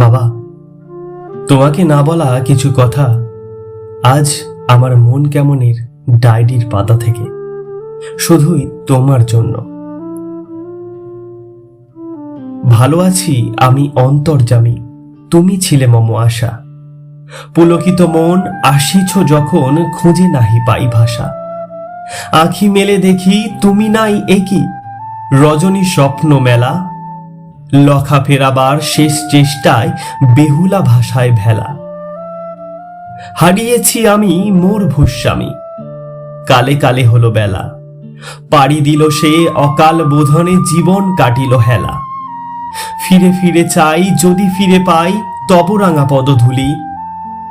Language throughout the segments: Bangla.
বাবা, তোমাকে না বলা কিছু কথা। আজ আমার মন কেমনের ডায়েরির পাতা থেকে, শুধুই তোমার জন্য। ভালো আছি আমি অন্তর্জামী তুমি ছিলে মম আশা। পুলকিত মন আসিছ যখন খুঁজে নাহি পাই ভাষা। আখি মেলে দেখি তুমি নাই একই রজনী স্বপ্ন মেলা লখা ফেরাবার শেষ চেষ্টায় বেহুলা ভাষায় ভেলা। হারিয়েছি আমি মোর ভূস্বামী, কালে কালে হলো বেলা। পাড়ি দিল সে অকাল বোধনে জীবন কাটিল হেলা। ফিরে ফিরে চাই, যদি ফিরে পাই তবরাঙা পদধূলি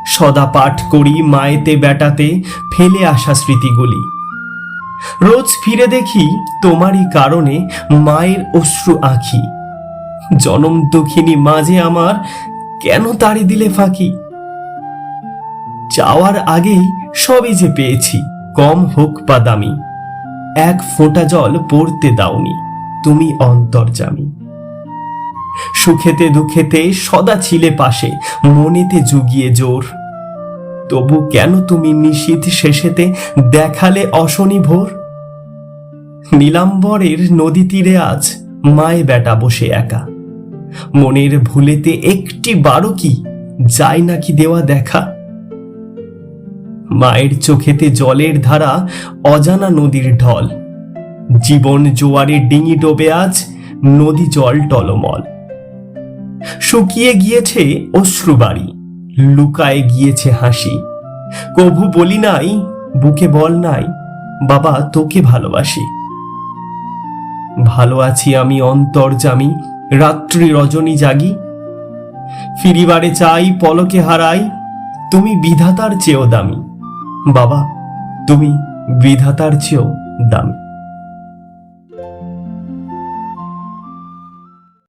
সদা পাঠ করি মায়েতে বেটাতে ফেলে আসা স্মৃতিগুলি। রোজ ফিরে দেখি তোমারই কারণে মায়ের অশ্রু আঁখি। জনম দুঃখিনী মাঝে আমার কেন তাড়ি দিলে ফাঁকি? চাওয়ার আগেই সবই যে পেয়েছি, কম হোক বা দামি। এক ফোঁটা জল পড়তে দাওনি, তুমি অন্তর্জামী সুখেতে দুঃখেতে সদা ছিলে পাশে, মনেতে জুগিয়ে জোর। তবু কেন তুমি নিশীথ শেষেতে দেখালে অশনি ভোর? নীলাম্বরের নদী তীরে আজ মায়ে বেটা বসে একা। মনের ভুলেতে একটি বারো কি যায় নাকি দেওয়া দেখা? মায়ের চোখেতে জলের ধারা অজানা নদীর ঢল। জীবন জোয়ারে ডিঙি ডোবে আজ নদী জল টলমল। শুকিয়ে গিয়েছে অশ্রুবাড়ি লুকায় গিয়েছে হাসি। কভু বলি নাই, বুকে বল নাই, বাবা তোকে ভালোবাসি। ভালো আছি আমি অন্তর্জামি রাত্রি রজনী জাগি। ফিরিবারে চাই, পলকে হারাই। তুমি বিধাতার চেয়েও দামি। বাবা, তুমি বিধাতার চেয়েও দামি।